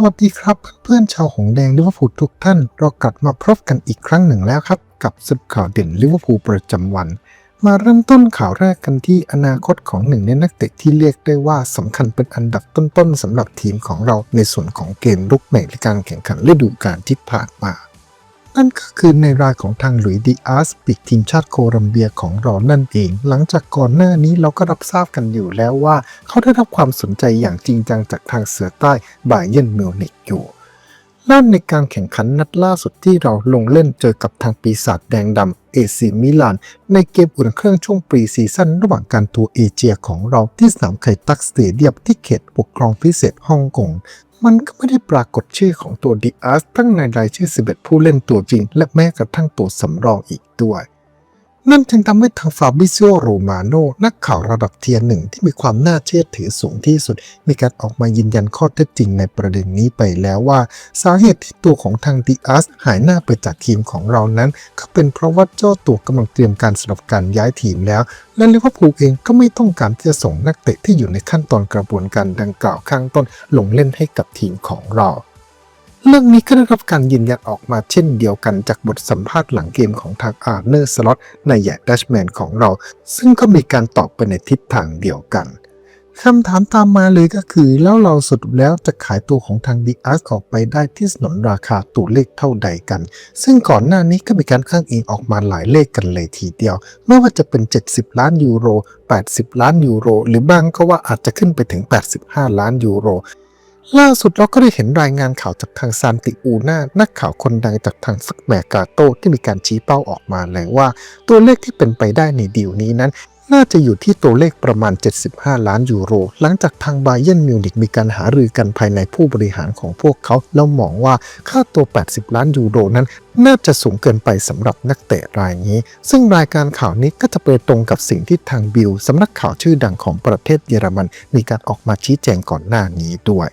สวัสดีครับ เพื่อนๆชาวหงแดงลิเวอร์พูลทุกท่าน เรากลับมาพบกันอีกครั้งหนึ่งแล้วครับ กับสืบข่าวเด่นลิเวอร์พูลประจำวัน มาเริ่มต้นข่าวแรกกันที่อนาคตของหนึ่งในนักเตะที่เรียกได้ว่าสำคัญเป็นอันดับต้นๆสำหรับทีมของเราในส่วนของเกมลุกในการแข่งขันฤดูกาลที่ผ่านมา นั่นก็คือในรายของทางหลุยส์ดิอาสปีกทีมชาติโคลัมเบียของเรานั่นเอง หลังจากก่อนหน้านี้เราก็รับทราบกันอยู่แล้วว่า เขาได้รับความสนใจอย่างจริงจังจากทางเสือใต้บาเยร์นมิวนิกอยู่ล่าในการแข่งขันนัดล่าสุดที่เราลงเล่นเจอกับทางปีศาจแดงดำเอซีมิลาน ในเกมอุ่นเครื่องช่วงปรีซีซั่นระหว่างการทัวร์เอเชียของเราที่สนามไคตักสเตเดียมที่เขตปกครองพิเศษฮ่องกง มันก็ไม่ได้ปรากฏชื่อของตัวดิอาสทั้งในรายชื่อ 11 ผู้เล่นตัวจริง และแม้กระทั่งตัวสำรองอีกด้วย นั่นจึงทำให้ทางฟาบิซิโอโรมาโนนักข่าวระดับเทียร์หนึ่งที่มีความน่าเชื่อถือสูงที่สุด มีการออกมายืนยันข้อเท็จจริงในประเด็นนี้ไปแล้วว่า สาเหตุที่ตัวของทางดิอาสหายหน้าไปจากทีมของเรานั้น ก็เป็นเพราะว่าเจ้าตัวกำลังเตรียมการสำหรับการย้ายทีมแล้ว และลิเวอร์พูลเองก็ไม่ต้องการที่จะส่งนักเตะที่อยู่ในขั้นตอนกระบวนการดังกล่าวข้างต้นลงเล่นให้กับทีมของเรา เรื่องนี้ก็ได้รับการยืนยันออกมาเช่นเดียวกันจากบทสัมภาษณ์หลังเกมของทางอาร์เนอร์สล็อตในแย่ดัชแมนของเรา ซึ่งก็มีการตอบไปในทิศทางเดียวกันคำถามตามมาเลยก็คือ แล้วเราสรุปแล้วจะขายตัวของทางดีอาร์ออกไปได้ที่สนนราคาตัวเลขเท่าใดกัน ซึ่งก่อนหน้านี้ก็มีการข้างอิงออกมาหลายเลขกันเลยทีเดียว ไม่ว่าจะเป็น 70 ล้านยูโร 80 ล้านยูโร หรือบางก็ว่าอาจจะขึ้นไปถึง 85 ล้านยูโร ล่าสุดเราก็ได้เห็นรายงานข่าวจากทางซานติอูนานักข่าวคนดังจากทางฟักแมกาโตที่มีการชี้เป้าออกมาเลยว่า ตัวเลขที่เป็นไปได้ในดีลนี้นั้น น่าจะอยู่ที่ตัวเลขประมาณ 75 ล้านยูโร หลังจากทางไบเยนมิวนิกมีการหารือกันภายในผู้บริหารของพวกเขา แล้วมองว่าค่าตัว 80 ล้านยูโรนั้น น่าจะสูงเกินไปสำหรับนักเตะรายนี้ ซึ่งรายการข่าวนี้ก็จะไปตรงกับสิ่งที่ทางบิลสำนักข่าวชื่อดังของประเทศเยอรมัน มีการออกมาชี้แจงก่อนหน้านี้ด้วย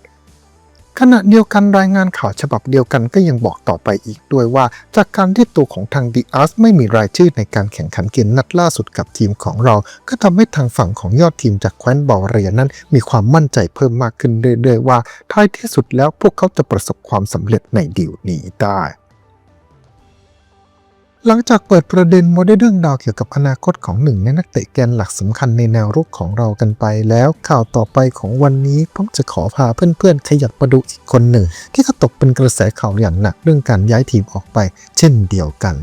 ขณะเดียวกันรายงานข่าวฉบับเดียวกันก็ยังบอกต่อไปอีกด้วยว่า จากการที่ตัวของทางดีอาร์สไม่มีรายชื่อในการแข่งขันเกมนัดล่าสุดกับทีมของเรา ก็ทำให้ทางฝั่งของยอดทีมจากแคว้นบอลเรียนั้น มีความมั่นใจเพิ่มมากขึ้นเรื่อยๆว่าท้ายที่สุดแล้วพวกเขาจะประสบความสำเร็จในดีลนี้ได้ หลังจากเปิดประเด็นโมเดลเรื่องราวเกี่ยวกับอนาคตของหนึ่งในนักเตะแกนหลักสำคัญในแนวรุกของเรากันไปแล้วข่าวต่อไปของวันนี้ผมจะขอพาเพื่อนๆ ขยับมาดูอีกคนหนึ่ง ที่ก็ตกเป็นกระแสข่าวอย่างหนักเรื่องการย้ายทีมออกไป เช่นเดียวกัน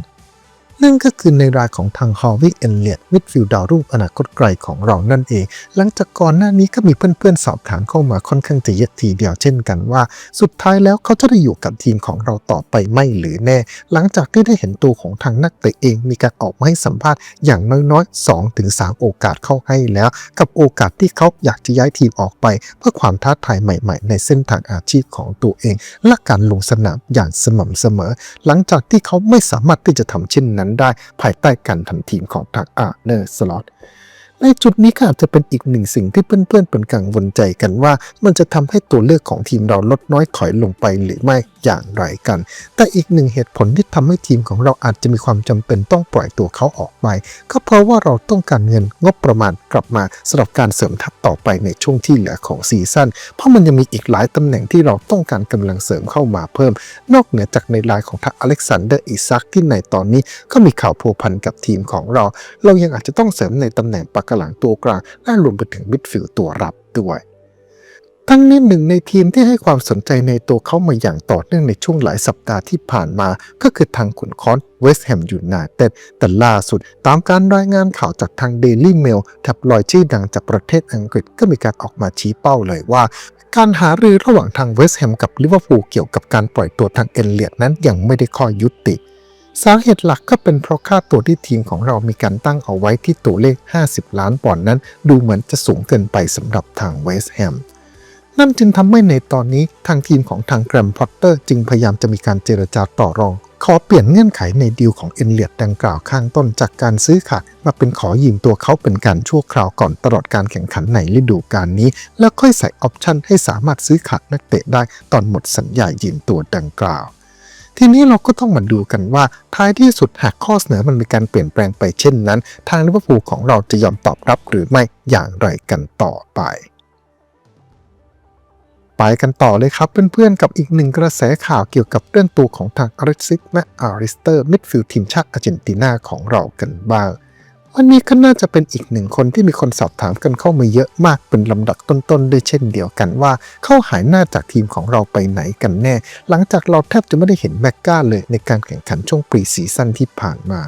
นั่นก็คือในรายของทางฮอวิกเอนเลียดมิดฟิลด์ดาวรุ่งอนาคตไกลของเรานั่นเอง หลังจากก่อนหน้านี้ก็มีเพื่อนๆ สอบถามเข้ามาค่อนข้างจะเยอะทีเดียวเช่นกันว่า สุดท้ายแล้วเขาจะได้อยู่กับทีมของเราต่อไปไม่หรือแน่ หลังจากที่ได้เห็นตัวของทางนักเตะเองมีการออกมาให้สัมภาษณ์อย่างน้อยๆ2-3โอกาสเข้าให้แล้ว กับโอกาสที่เขาอยากจะย้ายทีมออกไป เพื่อความท้าทายใหม่ ๆ ในเส้นทางอาชีพของตัวเอง และการลงสนามอย่างสม่ำเสมอ หลังจากที่เขาไม่สามารถที่จะทำเช่นนั้นได้ภายใต้การทำทีมของทางอาร์เนอร์สล็อต ในจุดนี้ก็อาจจะเป็นอีกหนึ่งสิ่งที่เพื่อนๆเป็นกังวลใจกันว่า มันจะทำให้ตัวเลือกของทีมเราลดน้อยถอยลงไปหรือไม่อย่างไรกัน แต่อีกหนึ่งเหตุผลที่ทำให้ทีมของเราอาจจะมีความจำเป็นต้องปล่อยตัวเขาออกไป ก็เพราะว่าเราต้องการเงินงบประมาณกลับมาสำหรับการเสริมทัพต่อไปในช่วงที่เหลือของซีซั่น เพราะมันยังมีอีกหลายตำแหน่งที่เราต้องการกำลังเสริมเข้ามาเพิ่ม นอกเหนือจากในรายของทางอเล็กซานเดอร์อิซักที่ในตอนนี้ก็มีข่าวพัวพันกับทีมของเรา เรายังอาจจะต้องเสริมในตำแหน่งปกกหลังตัวกลางและรวมไปถึงมิดฟิลด์ตัวรับด้วย ทั้งนี้หนึ่งในทีมที่ให้ความสนใจในตัวเขามาอย่างต่อเนื่องในช่วงหลายสัปดาห์ที่ผ่านมา ก็คือทางขุนคอนเวสต์แฮมยูไนเต็ดแต่ล่าสุดตามการรายงานข่าวจากทาง Daily Mail ท็บลอยชื่อดังจากประเทศอังกฤษก็มีการออกมาชี้เป้าเลยว่าการหารือระหว่างทางเวสต์แฮมกับลิเวอร์พูลเกี่ยวกับการปล่อยตัวทางเอลเลียดนั้นยังไม่ได้ข้อยุติ สาเหตุหลักก็เป็นเพราะค่าตัวที่ทีมของเรามีการตั้งเอาไว้ที่ตัวเลข 50 ล้านปอนด์นั้น ดูเหมือนจะสูงเกินไปสำหรับทางเวสต์แฮมนั่นจึงทำให้ในตอนนี้ทางทีมของทางแกรมพอตเตอร์จึงพยายามจะมีการเจรจาต่อรอง ขอเปลี่ยนเงื่อนไขในดีลของเอ็นเลียดดังกล่าวข้างต้นจากการซื้อขาดมาเป็นขอยืมตัวเขาเป็นการชั่วคราวก่อนตลอดการแข่งขันในฤดูกาลนี้ แล้วค่อยใส่ออปชั่นให้สามารถซื้อขาดนักเตะได้ตอนหมดสัญญายืมตัวดังกล่าว ทีนี้เราก็ต้องมาดูกันว่าท้ายที่สุดหากข้อเสนอมันมีการเปลี่ยนแปลงไปเช่นนั้น ทางลิเวอร์พูลของเราจะยอมตอบรับหรือไม่อย่างไรกันต่อไปไปกันต่อเลยครับเพื่อนๆกับอีกหนึ่งกระแสข่าวเกี่ยวกับเรื่องตัวของทางอาริซิกและอาริสเตอร์มิดฟิลด์ทีมชาติอาร์เจนตินาของเรากันบ้าง วันนี้ก็น่าจะเป็นอีกหนึ่งคนที่มีคนสอบถามกันเข้ามาเยอะมากเป็นลำดับต้นๆด้วยเช่นเดียวกันว่า เข้าหายหน้าจากทีมของเราไปไหนกันแน่ หลังจากเราแทบจะไม่ได้เห็นแม็กกาเลยในการแข่งขันช่วงปรีซีซั่นที่ผ่านมา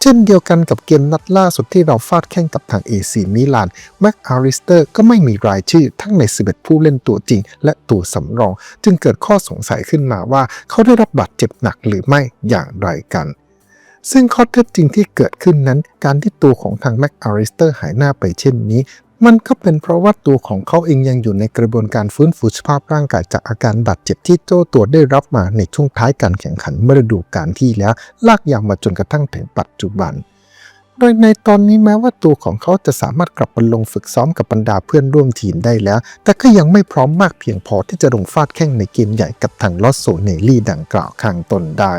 เช่นเดียวกันกับเกมนัดล่าสุดที่เราฟาดแข่งกับทาง AC มิลานแม็กอาริสเตอร์ก็ไม่มีรายชื่อทั้งใน 11 ผู้เล่นตัวจริง และตัวสำรอง จึงเกิดข้อสงสัยขึ้นมาว่าเขาได้รับบาดเจ็บหนักหรือไม่อย่างไรกัน ซึ่งข้อเท็จจริงที่เกิดขึ้นนั้น การที่ตัวของทางแม็กอาริสเตอร์หายหน้าไปเช่นนี้ มันก็เป็นเพราะว่าตัวของเขาเองยังอยู่ในกระบวนการฟื้นฟูสภาพร่างกายจากอาการบาดเจ็บที่โจ้ตัวได้รับมาในช่วงท้ายการแข่งขันเมื่อฤดูกาลที่แล้ว ลากยาวมาจนกระทั่งถึงปัจจุบันโดยในตอนนี้แม้ว่าตัวของเขาจะสามารถกลับมาลงฝึกซ้อมกับบรรดาเพื่อนร่วมทีมได้แล้ว แต่ก็ยังไม่พร้อมมากเพียงพอที่จะลงฟาดแข้งในเกมใหญ่กับทางลอสโซเนลี่ดังกล่าวข้างต้นได้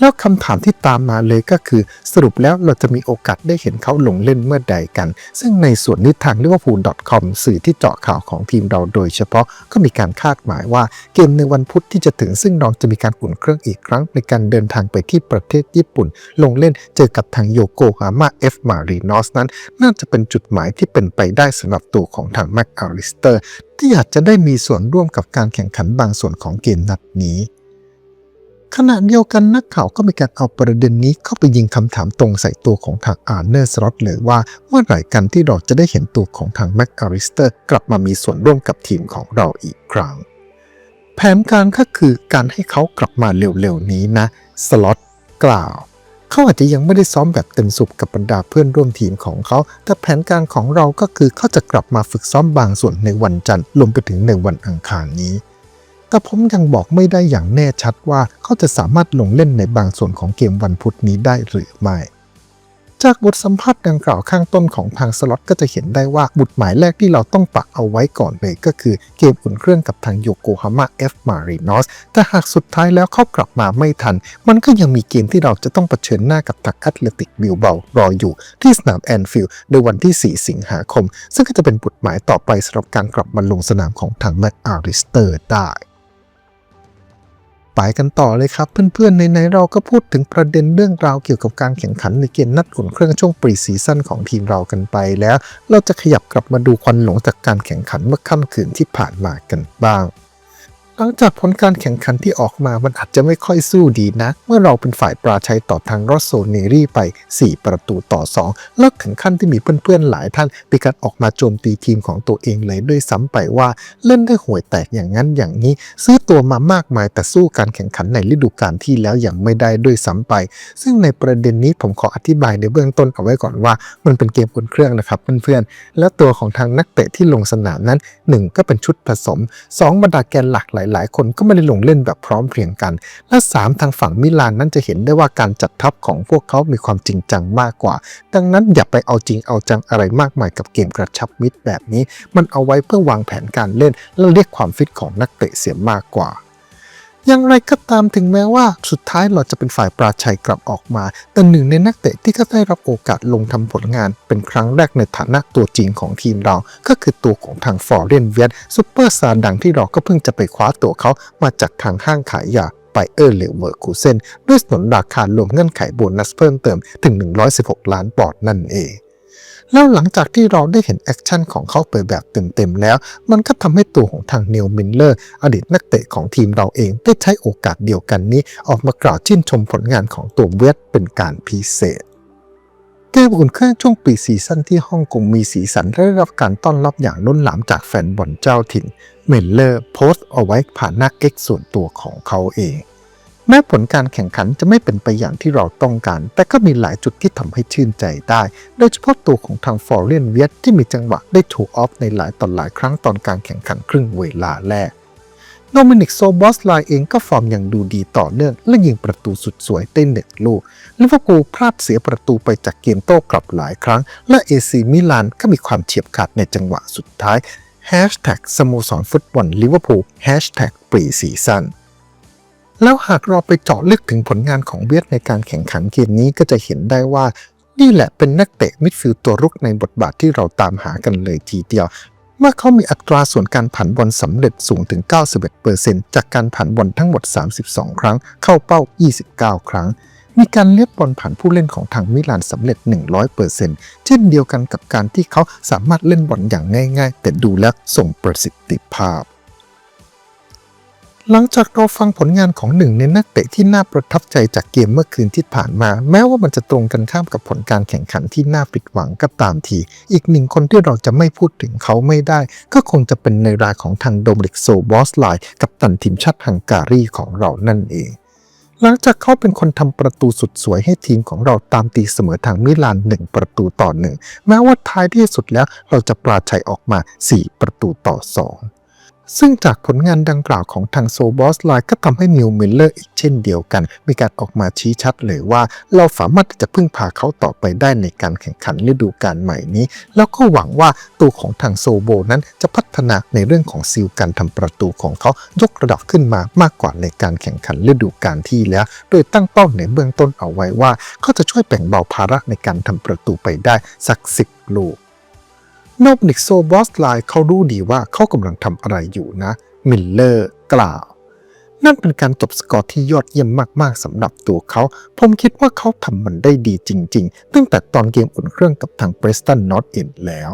แล้วคำถามที่ตามมาเลยก็คือสรุปแล้วเราจะมีโอกาสได้เห็นเขาลงเล่นเมื่อใดกัน ซึ่งในส่วนนี้ทาง liverpool.com สื่อที่เจาะข่าวของทีมเราโดยเฉพาะก็มีการคาดหมายว่าเกมในวันพุธที่จะถึงซึ่งเราจะมีการอุ่นเครื่องอีกครั้ง ในการเดินทางไปที่ประเทศญี่ปุ่น ลงเล่นเจอกับทางโยโกฮาม่าเอฟมารีนอสนั้น น่าจะเป็นจุดหมายที่เป็นไปได้สำหรับตัวของทางแม็กอาริสเตอร์ที่อาจจะได้มีส่วนร่วมกับการแข่งขันบางส่วนของเกมนัดนี้ ขณะเดียวกันนักข่าวก็มีการเอาประเด็นนี้เข้าไปยิงคำถามตรงใส่ตัวของทางอาร์เนอร์สล็อตเลยว่า เมื่อไหร่กันที่เราจะได้เห็นตัวของทางแม็กอาริสเตอร์กลับมามีส่วนร่วมกับทีมของเราอีกครั้ง แผนการก็คือการให้เขากลับมาเร็วๆนี้นะสล็อตกล่าวเขาอาจจะยังไม่ได้ซ้อมแบบเต็มสุบกับบรรดาเพื่อนร่วมทีมของเขา แต่แผนการของเราก็คือเขาจะกลับมาฝึกซ้อมบางส่วนในวันจันทร์รวมไปถึงในวันอังคารนี้ แต่ผมยังบอกไม่ได้อย่างแน่ชัดว่าเขาจะสามารถลงเล่นในบางส่วนของเกมวันพุธนี้ได้หรือไม่จากบทสัมภาษณ์ดังกล่าวข้างต้นของทางสล็อตก็จะเห็นได้ว่าบุตรหมายแรกที่เราต้องปักเอาไว้ก่อนเลยก็คือเกมอุ่นเครื่องกับทางโยโกฮาม่าเอฟมารีนอสแต่หากสุดท้ายแล้วเขากลับมาไม่ทัน มันก็ยังมีเกมที่เราจะต้องเผชิญหน้ากับทางแอตเลติกบิลเบารออยู่ที่สนามแอนฟิลด์ในวันที่ 4 สิงหาคม ซึ่งก็จะเป็นบุตรหมายต่อไปสำหรับการกลับมาลงสนามของทางแม็กอาริสเตอร์ได้ ไปกันต่อเลยครับเพื่อนๆ ในๆเราก็พูดถึงประเด็นเรื่องราวเกี่ยวกับการแข่งขันในเกมนัดอุ่นเครื่องช่วงปรีซีซั่นของทีมเรากันไปแล้ว เราจะขยับกลับมาดูควันหลงจากการแข่งขันเมื่อค่ำคืนที่ผ่านมากันบ้าง หลังจากผลการแข่งขันที่ออกมามันอาจจะไม่ค่อยสู้ดีนะ เมื่อเราเป็นฝ่ายปราชัยต่อทางรอสโซเนรี่ไป 4 ประตูต่อ 2 แล้วถึงขั้นที่มีเพื่อนๆหลายท่านมีการออกมาโจมตีทีมของตัวเองเลยด้วยซ้ำไปว่าเล่นได้ห่วยแตกอย่างนั้นอย่างนี้ ซื้อตัวมามากมายแต่สู้การแข่งขันในฤดูกาลที่แล้วอย่างไม่ได้ด้วยซ้ำไป ซึ่งในประเด็นนี้ผมขออธิบายในเบื้องต้นเอาไว้ก่อนว่า มันเป็นเกมอุ่นเครื่องนะครับเพื่อนๆและตัวของทางนักเตะที่ลงสนามนั้น 1 ก็เป็นชุดผสม 2 บรรดาแกนหลักหลายๆ คนก็ไม่ได้ลงเล่นแบบพร้อมเพรียงกัน และ 3 ทางฝั่งมิลานนั้นจะเห็นได้ว่าการจัดทัพของพวกเขามีความจริงจังมากกว่า ดังนั้นอย่าไปเอาจริงเอาจังอะไรมากมายกับเกมกระชับมิตรแบบนี้ มันเอาไว้เพื่อวางแผนการเล่นและเรียกความฟิตของนักเตะเสียมากกว่า อย่างไรก็ตามถึงแม้ว่าสุดท้ายเราจะเป็นฝ่ายปราชัยกลับออกมา แต่หนึ่งในนักเตะที่ก็ได้รับโอกาสลงทำผลงานเป็นครั้งแรกในฐานะตัวจริงของทีมเรา ก็คือตัวของทางฟอร์เรนเวียตซูเปอร์ซาร์ดังที่เราก็เพิ่งจะไปคว้าตัวเขามาจากทางห้างขายยาไปเออร์เลเวอร์คูเซนด้วยสนนราคารวมเงื่อนไขโบนัสเพิ่มเติมถึง 116 ล้านปอนด์นั่นเอง แล้วหลังจากที่เราได้เห็นแอคชั่นของเขาไปแบบเต็มๆแล้ว มันก็ทำให้ตัวของทางเนลมินเลอร์ อดีตนักเตะของทีมเราเองได้ใช้โอกาสเดียวกันนี้ ออกมากล่าวชื่นชมผลงานของตัวเวทเป็นการพิเศษเกมอุ่นเครื่องช่วงปีซีซั่นที่ฮ่องกงมีสีสันและได้รับการต้อนรับอย่างล้นหลามจากแฟนบอลเจ้าถิ่นเมลเลอร์โพสต์เอาไว้ผ่านหน้าเก๊กส่วนตัวของเขาเอง แม้ผลการแข่งขันจะไม่เป็นไปอย่างที่เราต้องการ แต่ก็มีหลายจุดที่ทำให้ชื่นใจได้ โดยเฉพาะตัวของทางฟอร์เรนเวียตที่มีจังหวะได้ถูกออฟในหลายต่อหลายครั้งตอนการแข่งขันครึ่งเวลาแรกโดมินิกโซบอสไลเองก็ฟอร์มอย่างดูดีต่อเนื่อง และยิงประตูสุดสวยได้หนึ่งลูกลิเวอร์พูลพลาดเสียประตูไปจากเกมโต้กลับหลายครั้ง และเอซีมิลานก็มีความเฉียบขาดในจังหวะสุดท้าย Hashtag สโมสรฟุตบอลลิเวอร์พูล Hashtag ปรีซีซั่น แล้วหากเราไปเจาะลึกถึงผลงานของเวียดในการแข่งขันเกมนี้ก็จะเห็นได้ว่า นี่แหละเป็นนักเตะมิดฟิลด์ตัวรุกในบทบาทที่เราตามหากันเลยทีเดียว เมื่อเขามีอัตราส่วนการผันบอลสำเร็จสูงถึง 91%จากการผันบอลทั้งหมด 32 ครั้ง เข้าเป้า 29 ครั้ง มีการเลียบบอลผ่านผู้เล่นของทางมิลานสำเร็จ 100%เช่นเดียวกันกับการที่เขาสามารถเล่นบอลอย่างง่าย ๆ แต่ดูแล้วส่งประสิทธิภาพ หลังจากเราฟังผลงานของหนึ่งในนักเตะที่น่าประทับใจจากเกมเมื่อคืนที่ผ่านมา แม้ว่ามันจะตรงกันข้ามกับผลการแข่งขันที่น่าผิดหวังก็ตามที อีกหนึ่งคนที่เราจะไม่พูดถึงเขาไม่ได้ ก็คงจะเป็นในรายของทางโดมริกโซบอสไลกับตันทีมชาติฮังการีของเรานั่นเองหลังจากเขาเป็นคนทำประตูสุดสวยให้ทีมของเราตามตีเสมอทางมิลานหนึ่งประตูต่อหนึ่งแม้ว่าท้ายที่สุดแล้วเราจะปราชัยออกมา 4 ประตูต่อ 2 ซึ่งจากผลงานดังกล่าวของทางโซบอสไลน์ก็ทำให้นิวมิลเลอร์อีกเช่นเดียวกัน มีการออกมาชี้ชัดเลยว่า เราสามารถจะพึ่งพาเขาต่อไปได้ในการแข่งขันฤดูกาลใหม่นี้ แล้วก็หวังว่าตัวของทางโซโบนั้นจะพัฒนาในเรื่องของซิลการทำประตูของเขายกระดับขึ้นมามากกว่าในการแข่งขันฤดูกาลที่แล้ว โดยตั้งเป้าในเบื้องต้นเอาไว้ว่า เขาจะช่วยแบ่งเบาภาระในการทำประตูไปได้สักสิบลูก นอบนิกโซบอสไลน์เขารู้ดีว่าเขากำลังทำอะไรอยู่นะ มิลเลอร์กล่าว นั่นเป็นการจบสกอร์ที่ยอดเยี่ยมมากๆสำหรับตัวเขา ผมคิดว่าเขาทำมันได้ดีจริง ๆ ตั้งแต่ตอนเกมอุ่นเครื่องกับทางเบรสตันนอตเอ็นแล้ว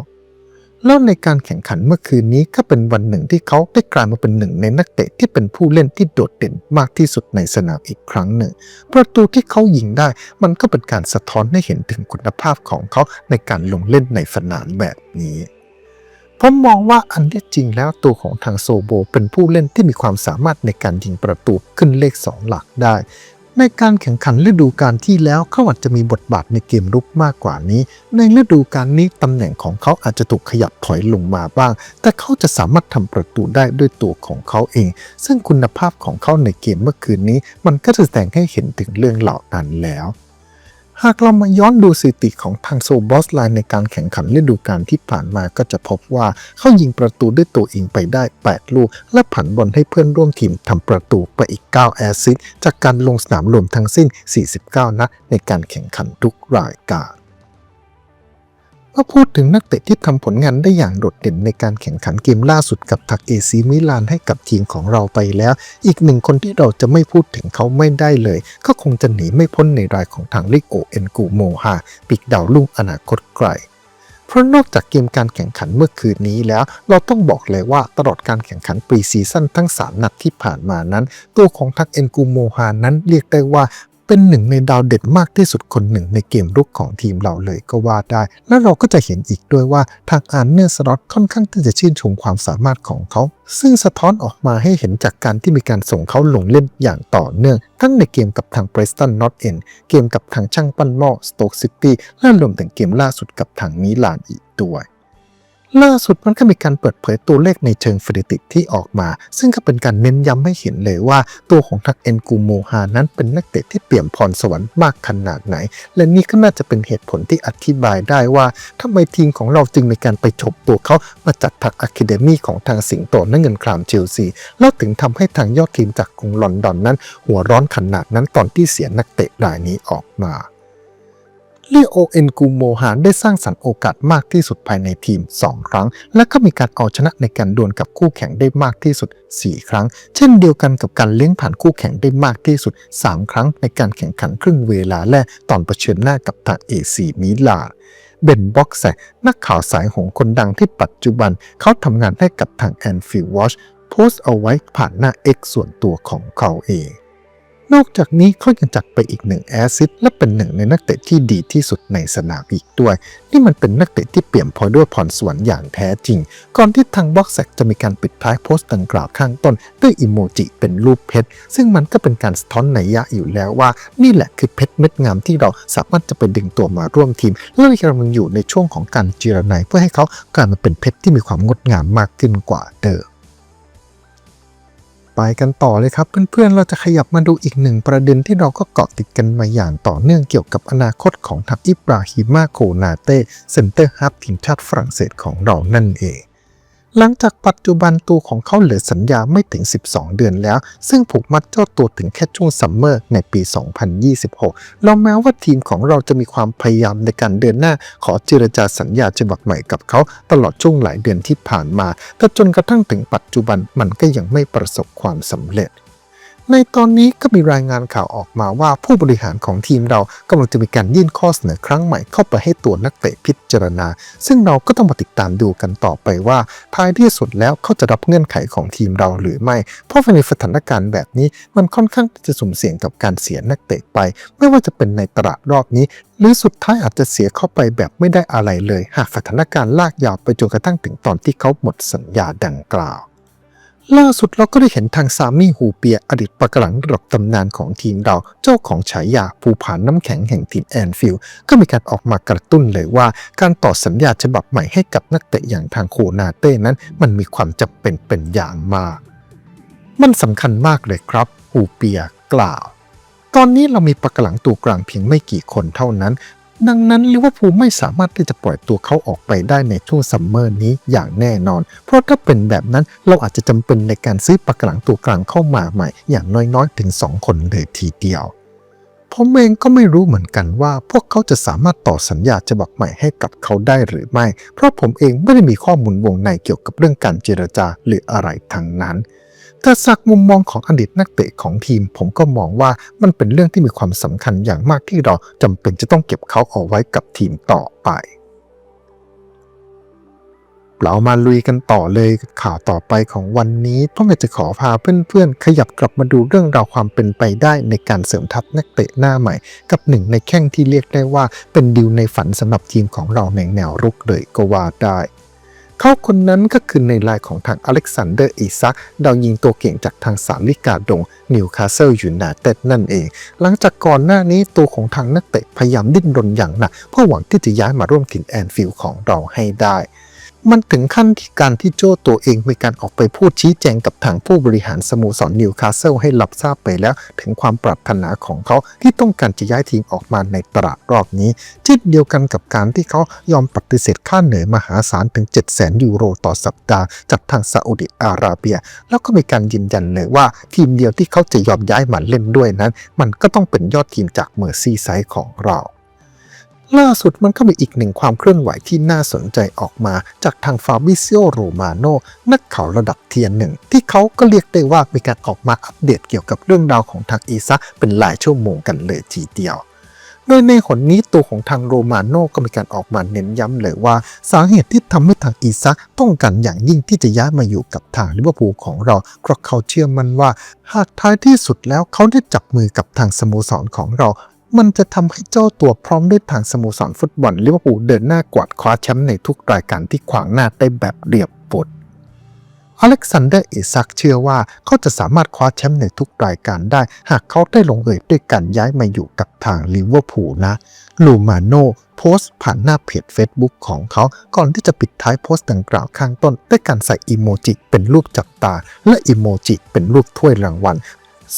แล้วในการแข่งขันเมื่อคืนนี้ก็เป็นวันหนึ่งที่เขาได้กลายมาเป็นหนึ่งในนักเตะที่เป็นผู้เล่นที่โดดเด่นมากที่สุดในสนามอีกครั้งหนึ่ง ประตูที่เขายิงได้มันก็เป็นการสะท้อนให้เห็นถึงคุณภาพของเขาในการลงเล่นในสนามแบบนี้ผมมองว่าอันที่จริงแล้วตัวของทางโซโบเป็นผู้เล่นที่มีความสามารถในการยิงประตูขึ้นเลข 2 หลักได้ ในการแข่งขันฤดูกาลที่แล้วเขาอาจจะมีบทบาทในเกมรุกมากกว่านี้ ในฤดูกาลนี้ตำแหน่งของเขาอาจจะถูกขยับถอยลงมาบ้าง แต่เขาจะสามารถทำประตูได้ด้วยตัวของเขาเอง ซึ่งคุณภาพของเขาในเกมเมื่อคืนนี้ มันก็จะแสดงให้เห็นถึงเรื่องเหล่านั้นแล้ว หากเรามาย้อนดูสถิติของทางโซบอสไลน์ในการแข่งขันฤดูกาลที่ผ่านมาก็จะพบว่าเขายิงประตูด้วยตัวเองไปได้ 8 ลูก และผันบอลให้เพื่อนร่วมทีมทำประตูไปอีก 9 แอสซิสจากการลงสนามรวมทั้งสิ้น 49 นัดในการแข่งขันทุกรายการ เมื่อพูดถึงนักเตะที่ทำผลงานได้อย่างโดดเด่นในการแข่งขันเกมล่าสุดกับทักเอซีมิลานให้กับทีมของเราไปแล้ว อีกหนึ่งคนที่เราจะไม่พูดถึงเขาไม่ได้เลย ก็คงจะหนีไม่พ้นในรายของทางลิโอเอ็นกูโมฮาปีกดาวลุ่งอนาคตไกลเพราะนอกจากเกมการแข่งขันเมื่อคืนนี้แล้ว เราต้องบอกเลยว่าตลอดการแข่งขันปรีซีซั่นทั้ง 3 นัดที่ผ่านมานั้น ตัวของทักเอ็นกูโมฮานั้นเรียกได้ว่า เป็นหนึ่งในดาวเด่นมากที่สุดคนหนึ่งในเกมรุกของทีมเราเลยก็ว่าได้ และเราก็จะเห็นอีกด้วยว่าทางอาร์เนอร์สล็อตค่อนข้างที่จะชื่นชมความสามารถของเขา ซึ่งสะท้อนออกมาให้เห็นจากการที่มีการส่งเขาลงเล่นอย่างต่อเนื่อง ทั้งในเกมกับทางเ r รสตันนอตเอ็นเกมกับทางช่างปั้นหม้อสโตกซิตี้และรวมถึงเกมล่าสุดกับทางมิลานอีกด้วย ล่าสุดมันก็มีการเปิดเผยตัวเลขในเชิงสถิติที่ออกมา ซึ่งก็เป็นการเน้นย้ำให้เห็นเลยว่า ตัวของทักเอ็นกูโมฮานั้นเป็นนักเตะที่เปี่ยมพรสวรรค์มากขนาดไหน และนี่ก็น่าจะเป็นเหตุผลที่อธิบายได้ว่าทำไมทีมของเราจึงมีการไปฉบตัวเขามาจัดทักอะคาเดมี่ของทางสิงโตนั่นเงินครามเชลซีแล้วถึงทำให้ทางยอดทีมจากกรุงลอนดอนนั้น หัวร้อนขนาดนั้นตอนที่เสียนักเตะรายนี้ออกมา ลีโอเอ็นกูโมฮานได้สร้างสรรค์โอกาสมากที่สุดภายในทีม 2 ครั้ง และก็มีการเอาชนะในการดวลกับคู่แข่งได้มากที่สุด 4 ครั้ง เช่นเดียวกันกับการเลี้ยงผ่านคู่แข่งได้มากที่สุด 3 ครั้งในการแข่งขันครึ่งเวลาและตอนเผชิญหน้ากับทางเอซีมิลานเบนบ็อกแซนักข่าวสายหงคนดังที่ปัจจุบันเขาทำงานให้กับทางแอนฟิลวอชโพสต์เอาไว้ผ่านหน้า X ส่วนตัวของเขาเอง นอกจากนี้เขายังจัดไปอีกหนึ่งแอซิสและเป็นหนึ่งในนักเตะที่ดีที่สุดในสนามอีกด้วย นี่มันเป็นนักเตะที่เปี่ยมพอด้วยพรสวรรค์อย่างแท้จริง ก่อนที่ทางบ็อกแซกจะมีการปิดท้ายโพสต์ดังกล่าวข้างต้น ด้วยอิโมจิเป็นรูปเพชร ซึ่งมันก็เป็นการสะท้อนในยะอยู่แล้วว่า นี่แหละคือเพชรเม็ดงามที่เราสามารถจะไปดึงตัวมาร่วมทีมและกำลังอยู่ในช่วงของการเจรไนเพื่อให้เขากลายมาเป็นเพชรที่มีความงดงามมากขึ้นกว่าเดิม ไปกันต่อเลยครับ เพื่อนๆ เราจะขยับมาดูอีกหนึ่งประเด็นที่เราก็เกาะติดกันมาอย่างต่อเนื่องเกี่ยวกับอนาคตของทัพอิบราฮิมาโคนาเต้เซนเตอร์ฮับทีมชาติฝรั่งเศสของเรานั่นเอง หลังจากปัจจุบันตัวของเขาเหลือสัญญาไม่ถึง 12 เดือนแล้ว ซึ่งผูกมัดเจ้าตัวถึงแค่ช่วงซัมเมอร์ในปี 2026 เราแม้ว่าทีมของเราจะมีความพยายามในการเดินหน้า ขอเจรจาสัญญาฉบับใหม่กับเขาตลอดช่วงหลายเดือนที่ผ่านมา แต่จนกระทั่งถึงปัจจุบันมันก็ยังไม่ประสบความสำเร็จ ในตอนนี้ก็มีรายงานข่าวออกมาว่าผู้บริหารของทีมเรากำลังจะมีการยื่นข้อเสนอครั้งใหม่เข้าไปให้ตัวนักเตะพิจารณา ซึ่งเราก็ต้องมาติดตามดูกันต่อไปว่าท้ายที่สุดแล้วเขาจะรับเงื่อนไขของทีมเราหรือไม่ เพราะในสถานการณ์แบบนี้มันค่อนข้างจะสุ่มเสี่ยงกับการเสียนักเตะไป ไม่ว่าจะเป็นในตลาดรอบนี้ หรือสุดท้ายอาจจะเสียเข้าไปแบบไม่ได้อะไรเลย หากสถานการณ์ลากยาวไปจนกระทั่งถึงตอนที่เขาหมดสัญญาดังกล่าว ล่าสุดเราก็ได้เห็นทางซามี่ฮูเปียอดีตประกหลังระดับตำนานของทีมเราเจ้าของฉายาภูผานน้ำแข็งแห่งทีมแอนฟิลก็มีการออกมากระตุ้นเลยว่า การต่อสัญญาฉบับใหม่ให้กับนักเตะอย่างทางโคนาเต้นั้น มันมีความจำเป็นเป็นอย่างมาก มันสำคัญมากเลยครับฮูเปียกล่าว ตอนนี้เรามีประกหลังตัวกลางเพียงไม่กี่คนเท่านั้น ดังนั้นลิเวอร์พูลไม่สามารถที่จะปล่อยตัวเขาออกไปได้ในช่วงซัมเมอร์นี้อย่างแน่นอน เพราะถ้าเป็นแบบนั้นเราอาจจะจำเป็นในการซื้อปากหลังตัวกลางเข้ามาใหม่ อย่างน้อยๆ ถึง 2 คนเลยทีเดียวผมเองก็ไม่รู้เหมือนกันว่าพวกเขาจะสามารถต่อสัญญาฉบับใหม่ให้กับเขาได้หรือไม่ เพราะผมเองไม่ได้มีข้อมูลวงในเกี่ยวกับเรื่องการเจรจาหรืออะไรทั้งนั้น แต่จากมุมมองของอดีตนักเตะของทีม ผมก็มองว่ามันเป็นเรื่องที่มีความสำคัญอย่างมากที่เราจำเป็นจะต้องเก็บเขาเอาไว้กับทีมต่อไป เรามาลุยกันต่อเลยข่าวต่อไปของวันนี้ต้องอยากจะขอพาเพื่อนๆ ขยับกลับมาดูเรื่องราวความเป็นไปได้ในการเสริมทัพนักเตะหน้าใหม่ กับหนึ่งในแข้งที่เรียกได้ว่าเป็นดิวในฝันสำหรับทีมของเราในแนวรุกเลยก็ว่าได้ เขาคนนั้นก็คือในลายของทางอเล็กซานเดอร์อิซักดาวยิงตัวเก่งจากทางสาลิกาดงนิวคาสเซิลยูไนเต็ดนั่นเอง หลังจากก่อนหน้านี้ตัวของทางนักเตะพยายามดิ้นรนอย่างหนักเพื่อหวังที่จะย้ายมาร่วมถิ่นแอนฟิลด์ของเราให้ได้ มันถึงขั้นที่การที่โจ้ตัวเองมีการออกไปพูดชี้แจงกับทางผู้บริหารสโมสรนิวคาสเซิลให้รับทราบไปแล้วถึงความปรารถนาของเขาที่ต้องการจะย้ายทีมออกมาในตลาดรอบนี้เช่นเดียวกันกับการที่เขายอมปฏิเสธค่าเหนื่อยมหาศาลถึง 7 0 0 0 0ยูโรต่อสัปดาห์จากทางซาอุดิอาระเบีย แล้วก็มีการยืนยันเลยว่าทีมเดียวที่เขาจะยอมย้ายมาเล่นด้วยนั้น มันก็ต้องเป็นยอดทีมจากเมอร์ซีไซด์ของเรา ล่าสุดมันก็มีอีกหนึ่งความเคลื่อนไหวที่น่าสนใจออกมา จากทางฟาบิซิโอโรมาโนนักข่าวระดับเทียนหนึ่ง ที่เขาก็เรียกได้ว่ามีการออกมาอัปเดตเกี่ยวกับเรื่องราวของทางอีซักเป็นหลายชั่วโมงกันเลยทีเดียวโดยในหนนี้ตัวของทางโรมาโน่ก็มีการออกมาเน้นย้ำเลยว่า สาเหตุที่ทำให้ทางอีซักต้องการอย่างยิ่งที่จะย้ายมาอยู่กับทางลิเวอร์พูลของเราเพราะเขาเชื่อมันว่า หากท้ายที่สุดแล้วเขาได้จับมือกับทางสโมสรของเรา มันจะทำให้เจ้าตัวพร้อมด้วยทางสโมสรฟุตบอลลิเวอร์พูลเดินหน้ากวาดคว้าแชมป์ในทุกรายการที่ขวางหน้าได้แบบเรียบปดอเล็กซานเดอร์อิซักเชื่อว่าเขาจะสามารถคว้าแชมป์ในทุกรายการได้ หากเขาได้ลงเอยด้วยการย้ายมาอยู่กับทางลิเวอร์พูลนะลูมาโนโพสต์ผ่านหน้าเพจ Facebook ของเขาก่อนที่จะปิดท้ายโพสต์ดังกล่าวข้างต้น ด้วยการใส่อีโมจิเป็นรูปจับตา และอีโมจิเป็นรูปถ้วยรางวัล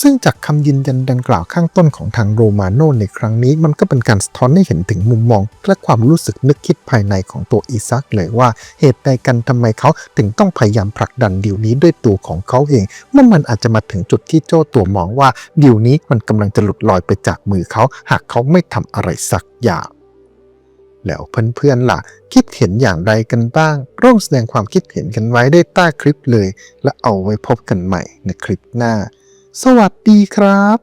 ซึ่งจากคำยืนยันดังกล่าวข้างต้นของทางโรมาโนในครั้งนี้ มันก็เป็นการสะท้อนให้เห็นถึงมุมมอง และความรู้สึกนึกคิดภายในของตัวอีซักเลยว่าเหตุใดกันทำไมเขาถึงต้องพยายามผลักดันดีลนี้ด้วยตัวของเขาเองเมื่อมันอาจจะมาถึงจุดที่โจ้ตัวมองว่าดีลนี้มันกำลังจะหลุดลอยไปจากมือเขา หากเขาไม่ทำอะไรสักอย่างแล้วเพื่อนๆล่ะ คิดเห็นอย่างไรกันบ้าง ร่วมแสดงความคิดเห็นกันไว้ได้ใต้คลิปเลย และเอาไว้พบกันใหม่ในคลิปหน้า สวัสดีครับ